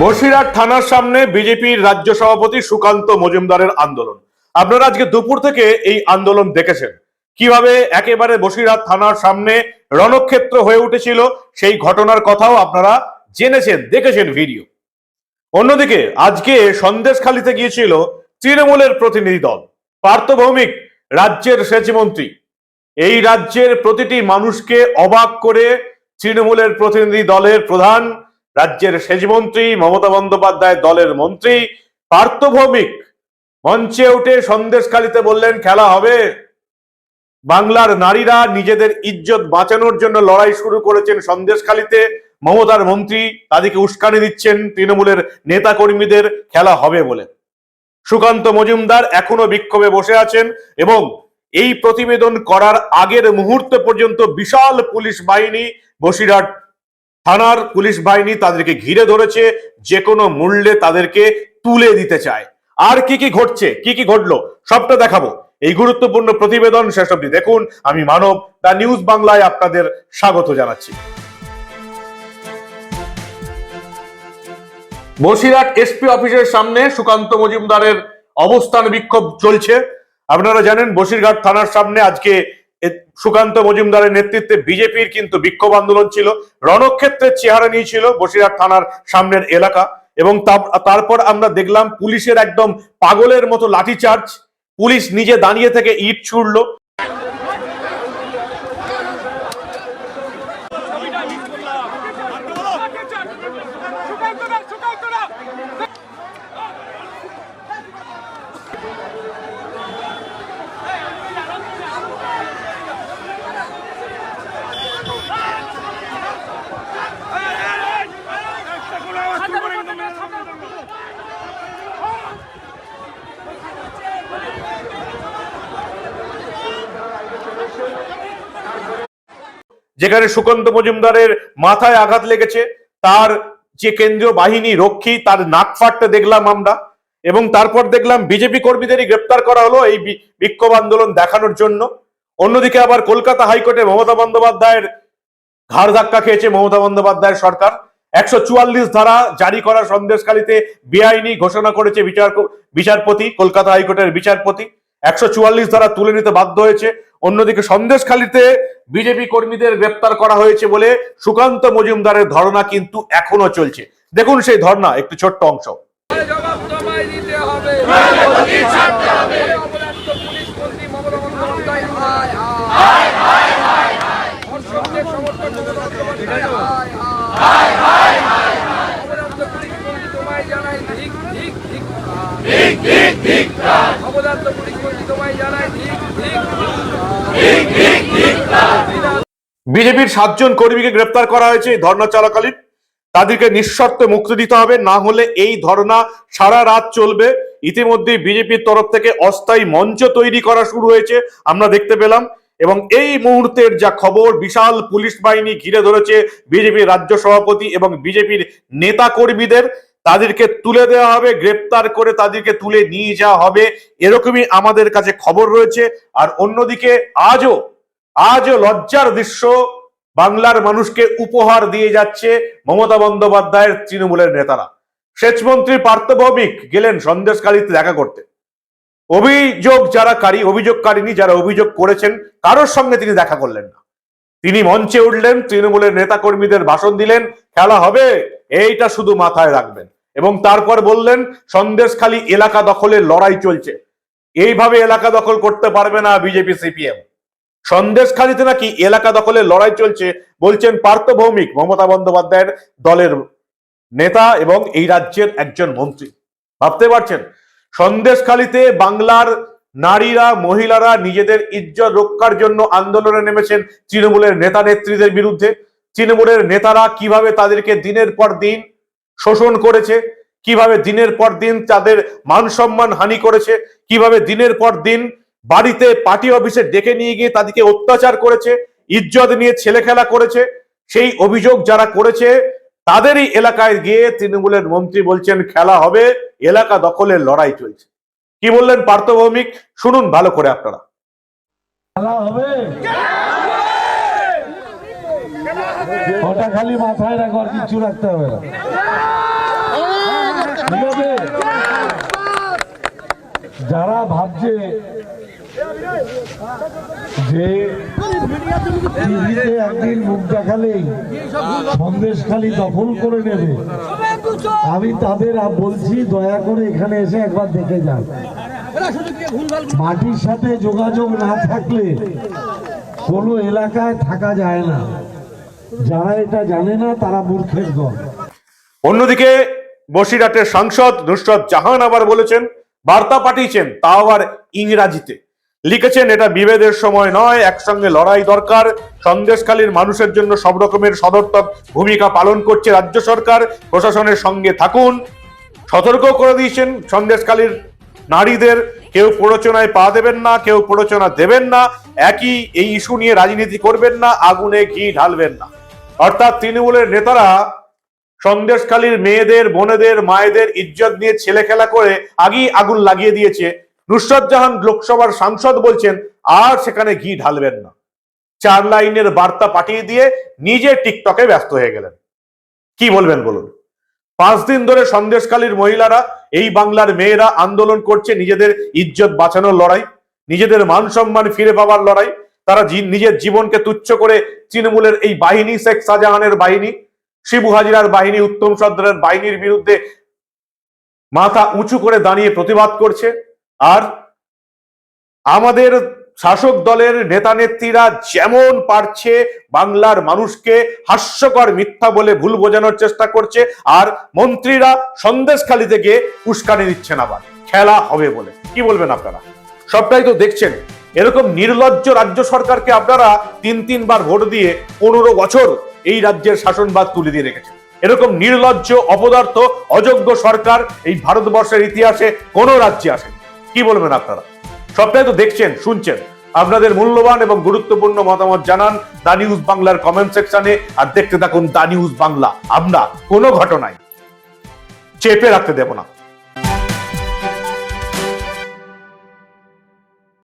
বসিরহাট থানার সামনে বিজেপির রাজ্য সভাপতি সুকান্ত মজুমদারের আন্দোলন। আপনারা আজকে দুপুর থেকে এই আন্দোলন দেখেছেন। কীভাবে একেবারে বসিরহাট থানার সামনে রণক্ষেত্র হয়ে উঠেছিল, সেই ঘটনার কথাও আপনারা জেনেছেন, দেখেছেন ভিডিও। অন্যদিকে আজকে সন্দেশখালিতে গিয়েছিল তৃণমূলের প্রতিনিধি দল। পার্থ ভৌমিক, রাজ্যের সেচমন্ত্রী এই রাজ্যের প্রতিটি মানুষকে অবাক করে তৃণমূলের প্রতিনিধি দলের প্রধান, রাজ্যের সেচমন্ত্রী মমতা বন্দ্যোপাধ্যায় দলের মন্ত্রী। পার্থ ভৌমিক, মঞ্চে উঠে সন্দেশখালিতে বললেন, খেলা হবে। বাংলার নারীরা নিজেদের ইজ্জত বাঁচানোর জন্য লড়াই শুরু করেছেন সন্দেশখালিতে। মমতার মন্ত্রী তাদেরকে উস্কানি দিচ্ছেন তৃণমূলের নেতা কর্মীদের খেলা হবে বলে। সুকান্ত মজুমদার এখনও বিক্ষোভে বসে আছেন এবং এই প্রতিবেদন করার আগের মুহূর্ত পর্যন্ত বিশাল পুলিশ বাহিনী, বসিরহাট থানার পুলিশ বাহিনী তাদেরকে ঘিরে ধরেছে, যে কোনো মূল্যে তাদেরকে তুলে দিতে চায়। আর কি কি ঘটছে, কি কি ঘটলো, সবটা দেখাবো। এই গুরুত্বপূর্ণ প্রতিবেদন শেষ অব্দি দেখুন। আমি মানব দা নিউজ বাংলায় আপনাদের স্বাগত জানাচ্ছি। বসিরহাট এসপি অফিসের সামনে সুকান্ত মজুমদারের অবস্থান বিক্ষোভ চলছে। আপনারা জানেন বসিরঘাট থানার সামনে আজকে সুকান্ত মজুমদারের নেতৃত্বে বিজেপির কিন্তু বিক্ষোভ আন্দোলন ছিল, রণক্ষেত্রের চেহারা নিয়েছিল বসিরহাট থানার সামনের এলাকা। এবং তারপর আমরা দেখলাম পুলিশের একদম পাগলের মতো লাঠিচার্জ, পুলিশ নিজে দাঁড়িয়ে থেকে ইট ছুড়লো। যেখানে সুকান্ত মজুমদারের মাথায় আঘাত লেগেছে তার যে কেন্দ্রীয় বাহিনী রক্ষী তার নাক ফাটতে দেখলাম আমরা এবং তারপর দেখলাম বিজেপি কর্মীদেরই গ্রেপ্তার করা হলো এই বিক্ষোভ আন্দোলন দেখানোর জন্য। অন্যদিকে আবার কলকাতা হাইকোর্টে মমতা বন্দ্যোপাধ্যায়ের ঘাড় ধাক্কা খেয়েছে মমতা বন্দ্যোপাধ্যায়ের সরকার। একশো চুয়াল্লিশ ধারা জারি করা সন্দেশকালীতে বেআইনি ঘোষণা করেছে বিচার বিচারপতি, কলকাতা হাইকোর্টের বিচারপতি। একশো চুয়াল্লিশ ধারা তুলে নিতে বাধ্য হয়েছে। অন্যদিকে সন্দেশখালীতে বিজেপি কর্মীদের গ্রেপ্তার করা হয়েছে বলে সুকান্ত মজুমদারের ধারণা কিন্তু এখনও চলছে। দেখুন সেই ধর্ণা একটি ছোট্ট অংশ। জবাব তোমায় দিতে হবে অপরাধ পুলিশ মন্ত্রী মমতা বন্দ্যোপাধ্যায় হায় হায় ধর্ষকদের সমর্থন মমতা বন্দ্যোপাধ্যায় হায় হায় অপরাধ পুলিশ মন্ত্রী তোমায় জানাই ধিক ধিক ধিক অপরাধ পুলিশ মন্ত্রী তোমায় জানাই ধিক ধিক বিজেপির সাতজন কর্মীকে গ্রেপ্তার করা হয়েছে, এই ধর্ণা চলাকালীন। তাদেরকে নিঃশর্ত মুক্তি দিতে হবে, না হলে এই ধর্ণা সারা রাত চলবে। ইতিমধ্যে বিজেপির তরফ থেকে অস্থায়ী মঞ্চ তৈরি করা শুরু হয়েছে, আমরা দেখতে পেলাম। এবং এই মুহূর্তের যা খবর, বিশাল পুলিশ বাহিনী ঘিরে ধরেছে বিজেপির রাজ্য সভাপতি এবং বিজেপির নেতা কর্মীদের তাদেরকে তুলে দেওয়া হবে, গ্রেপ্তার করে তাদেরকে তুলে নিয়ে যাওয়া হবে, এরকমই আমাদের কাছে খবর রয়েছে। আর অন্যদিকে আজও আজও লজ্জার দৃশ্য বাংলার মানুষকে উপহার দিয়ে যাচ্ছে মমতা বন্দ্যোপাধ্যায়ের তৃণমূলের নেতারা। সেচমন্ত্রী পার্থ ভৌমিক গেলেন সন্দেশকারীতে দেখা করতে। অভিযোগ যারা কারী অভিযোগকারিনী যারা অভিযোগ করেছেন, কারোর সঙ্গে তিনি দেখা করলেন না। তিনি মঞ্চে উঠলেন, তৃণমূলের নেতা কর্মীদের ভাষণ দিলেন, খেলা হবে, এইটা শুধু মাথায় রাখবেন। এবং তারপর বললেন, সন্দেশখালী এলাকা দখলের লড়াই চলছে। এইভাবে এলাকা দখল করতে পারবে না বিজেপি, সিপিএম। সন্দেশখালীতে নাকি এলাকা দখলের লড়াই চলছে বলছেন পার্থ ভৌমিক, মমতা বন্দ্যোপাধ্যায়ের দলের নেতা এবং এই রাজ্যের একজন মন্ত্রী। ভাবতে পারছেন? সন্দেশখালীতে বাংলার নারীরা, মহিলারা নিজেদের ইজ্জত রক্ষার জন্য আন্দোলনে নেমেছেন তৃণমূলের নেতা নেত্রীদের বিরুদ্ধে। তৃণমূলের নেতারা কীভাবে তাদেরকে দিনের পর দিন শোষণ করেছে, কীভাবে দিনের পর দিন তাদের মান সম্মান হানি করেছে, কীভাবে দিনের পর দিন বাড়িতে পার্টি অফিসে ডেকে নিয়ে গিয়ে তাদেরকে অত্যাচার করেছে ইজ্জত নিয়ে ছেলে খেলা করেছে। সেই অভিযোগ যারা করেছে তাদেরই এলাকায় গিয়ে তৃণমূলের মন্ত্রী বলছেন খেলা হবে এলাকা দখলের লড়াই চলছে। কি বললেন পার্থ ভৌমিক? শুনুন ভালো করে আপনারা। খেলা হবে। ওটা খালি মাথায় রাখো আর কিছু রাখতে হবে না। যারা ভাবছে যে টিভিতে একদিন মুখ দেখালেই সন্দেশ খালি দখল করে নেবে। আমি তাদের বলছি, দয়া করে এখানে এসে একবার দেখে যান। মাটির সাথে যোগাযোগ না থাকলে কোনো এলাকায় থাকা যায় না। যারা এটা জানে না, তারা মূর্খের দল। অন্যদিকে বসিরহাটের সাংসদ নুসরত জাহান আবার বলেছেন, বার্তা পাঠিয়েছেন, তাও আবার ইংরাজিতে। লিখেছেন, এটা বিভেদের সময় নয়, একসঙ্গে লড়াই দরকার। সন্দেশখালীর মানুষের জন্য সব রকমের সদর্থক ভূমিকা পালন করছে রাজ্য সরকার, প্রশাসনের সঙ্গে থাকুন। সতর্ক করে দিয়েছেন সন্দেশখালীর নারীদের, কেউ প্ররোচনায় পা দেবেন না, কেউ প্ররোচনা দেবেন না, একই এই ইস্যু নিয়ে রাজনীতি করবেন না, আগুনে ঘি ঢালবেন না। অর্থাৎ তৃণমূলের নেতারা সন্দেশখালীর মেয়েদের, বোনেদের, মায়েদের ইজ্জত নিয়ে ছেলে খেলা করে আগেই আগুন লাগিয়ে দিয়েছে। নুসরত জাহান লোকসভার সাংসদ বলছেন, আর সেখানে ঘি ঢালবেন না। চার লাইনের বার্তা পাঠিয়ে দিয়ে নিজে টিকটকে ব্যস্ত হয়ে গেলেন। কি বলবেন বলুন? পাঁচ দিন ধরে সন্দেশকালীর মহিলারা, এই বাংলার মেয়েরা আন্দোলন করছে নিজেদের ইজ্জত বাঁচানোর লড়াই, নিজেদের মান সম্মান ফিরে পাওয়ার লড়াই, তারা নিজের জীবনকে তুচ্ছ করে তৃণমূলের এই বাহিনী, শেখ শাহজাহানের বাহিনী, শিবু হাজিরার বাহিনী, উত্তম সর্দারের বাহিনীর বিরুদ্ধে মাথা উঁচু করে দাঁড়িয়ে প্রতিবাদ করছে। আর আমাদের শাসক দলের নেতা নেত্রীরা যেমন পারছে বাংলার মানুষকে হাস্যকর মিথ্যা বলে ভুল বোঝানোর চেষ্টা করছে, আর মন্ত্রীরা সন্দেশখালি থেকে উস্কানি দিচ্ছেন আবার। খেলা হবে বলে। কি বলবেন আপনারা? সবটাই তো দেখছেন। এরকম নির্লজ্জ রাজ্য সরকারকে আপনারা তিন তিনবার ভোট দিয়ে পনেরো বছর এই রাজ্যের শাসনবাদ তুলে দিয়ে রেখেছেন। এরকম নির্লজ্জ, অপদার্থ, অযোগ্য সরকার এই ভারতবর্ষের ইতিহাসে কোনো রাজ্যে আসে কি বলবেন আপনারা? সবটাই তো দেখছেন, শুনছেন। আপনাদের মূল্যবান এবং গুরুত্বপূর্ণ মতামত জানান দা নিউজ বাংলার কমেন্ট সেকশনে আর দেখতে থাকুন দা নিউজ বাংলা। আমরা কোনো ঘটনায় চেপে রাখতে দেব না।